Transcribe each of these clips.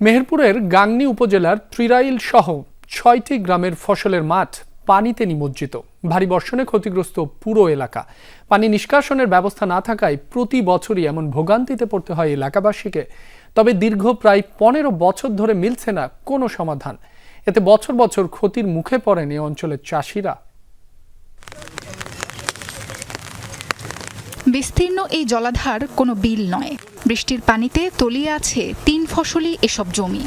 মেহেরপুরের গাংনী উপজেলার ত্রিরাইল সহ ছয়টি গ্রামের ফসলের মাঠ পানিতে নিমজ্জিত। ভারী বর্ষণে ক্ষতিগ্রস্ত পুরো এলাকা। পানি নিষ্কাশনের ব্যবস্থা না থাকায় প্রতি বছরই এমন ভোগান্তিতে পড়তে হয় এলাকাবাসীকে। তবে দীর্ঘ প্রায় পনেরো বছর ধরে মিলছে না কোনো সমাধান। এতে বছর বছর ক্ষতির মুখে পড়েন এ অঞ্চলের চাষিরা। বিস্তীর্ণ এই জলাধার কোনো বিল নয়। বৃষ্টির পানিতে তলিয়ে আছে তিন ফসলি এসব জমি।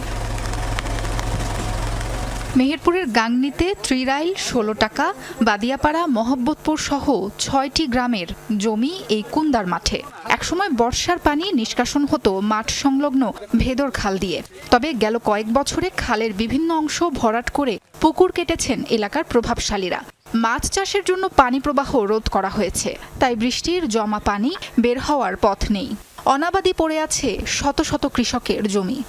মেহেরপুরের গাংনীতে ত্রিরাইল ষোলো টাকা, বাদিয়াপাড়া মহব্বতপুর সহ ছয়টি গ্রামের জমি এই কুন্দার মাঠে। একসময় বর্ষার পানি নিষ্কাশন হতো মাঠ সংলগ্ন ভেদর খাল দিয়ে। তবে গেল কয়েক বছরে খালের বিভিন্ন অংশ ভরাট করে পুকুর কেটেছেন এলাকার প্রভাবশালীরা। মাছ চাষের জন্য পানি প্রবাহ রোধ করা হয়েছে, তাই বৃষ্টির জমা পানি বের হওয়ার পথ নেই। অনাবাদি পড়ে আছে শত শত কৃষকের জমি।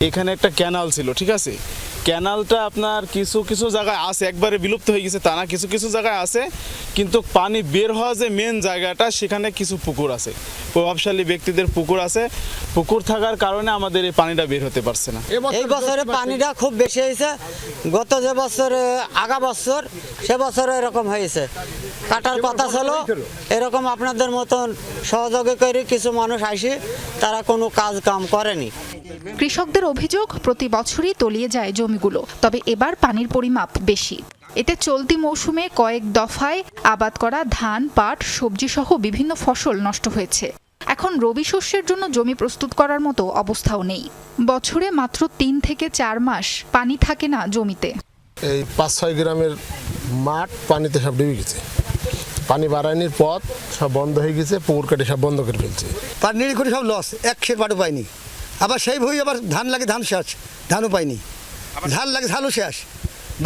এখানে একটা ক্যানাল ছিল, ঠিক আছে? ক্যানালটা আপনার কিছু কিছু জায়গায় আছে, একবারে বিলুপ্ত হয়ে গেছে তা না, কিছু কিছু জায়গায় আছে, কিন্তু পানি বের হওয়া যে মেন জায়গাটা, সেখানে কিছু পুকুর আছে। প্রভাবশালী ব্যক্তিদের পুকুর আছে। পুকুর থাকার কারণে আমাদের এই পানিটা বের হতে পারছে না। এই বছরে পানিটা খুব বেশি হয়েছে। গত যে বছর আগা বছর সে বছর এরকম হয়েছে। কাটার কথা ছিল এরকম আপনাদের মতন সহযোগী করে কিছু মানুষ আসে তারা কোনো কাজ কাম করেনি। কৃষকদের অভিযোগ প্রতি বছরই তলিয়ে যায় জমিগুলো তবে এবার পানির পরিমাপ বেশি। এতে চলতি মৌসুমে কয়েক দফায় আবাদ করা ধান পাট সবজি সহ বিভিন্ন ফসল নষ্ট হয়েছে। এখন রবি শস্যের জন্য জমি প্রস্তুত করার মতো অবস্থাও নেই। বছরে মাত্র তিন থেকে চার মাস পানি থাকে না জমিতে। এই পাঁচ ছয় গ্রামের মাঠ পানিতে সব ডুবে গেছে। পানি বাড়ানির পথ সব বন্ধ হয়ে গেছে পুকুর কেটে সব বন্ধ করে ফেলছে। পানির করে সব লস এক সের পাটও পাইনি। আবার সেই ভই আবার ধান লাগে ধান শেষ ধানও পাইনি। ধান লাগে ধানও শেষ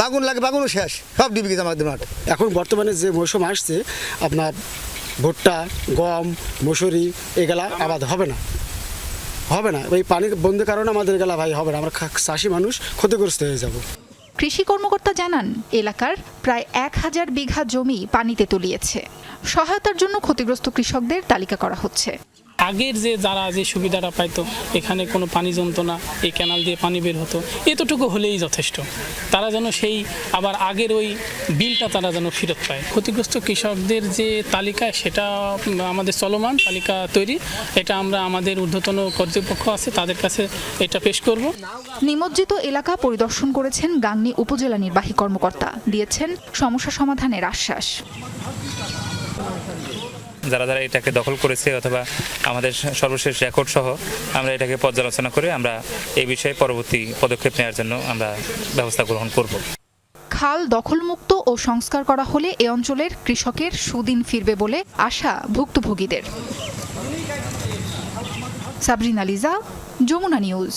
বাগুন লাগে বাগুনও শেষ সব ডিবি গেছে আমাদের মাঠ। এখন বর্তমানে যে মৌসুম আসছে আপনার ভুট্টা, গম, মুসুরি, এগুলা আবাদ হবে না। হবে না। ওই পানির বন্ধের কারণে আমাদের এগুলা ভাই হবে না। আমরা চাষি মানুষ, ক্ষতিগ্রস্ত হয়ে যাব। কৃষি কর্মকর্তা জানান, এলাকার প্রায় এক হাজার বিঘা জমি পানিতে তলিয়েছে। সহায়তার জন্য ক্ষতিগ্রস্ত কৃষকদের তালিকা করা হচ্ছে। আগের যে যারা যে সুবিধাটা পাইতো, এখানে কোনো পানি জমতো না, এই ক্যানাল দিয়ে পানি বের হতো, এতটুকু হলেই যথেষ্ট। তারা যেন সেই আবার আগের ওই বিলটা তারা যেন ফেরত পায়। ক্ষতিগ্রস্ত কৃষকদের যে তালিকা, সেটা আমাদের চলমান তালিকা তৈরি। এটা আমরা আমাদের ঊর্ধ্বতন কর্তৃপক্ষ আছে, তাদের কাছে এটা পেশ করব। নিমজ্জিত এলাকা পরিদর্শন করেছেন গাংনী উপজেলা নির্বাহী কর্মকর্তা। দিয়েছেন সমস্যা সমাধানের আশ্বাস। যারা যারা এটাকে দখল করেছে অথবা আমাদের সর্বশেষ রেকর্ড সহ আমরা এটাকে পর্যালোচনা করে আমরা এই বিষয়ে পরবর্তী পদক্ষেপ নেওয়ার জন্য আমরা ব্যবস্থা গ্রহণ করব। খাল দখলমুক্ত ও সংস্কার করা হলে এ অঞ্চলের কৃষকের সুদিন ফিরবে বলে আশা ভুক্তভোগীদের। সাবরিনা লিজা, যমুনা নিউজ।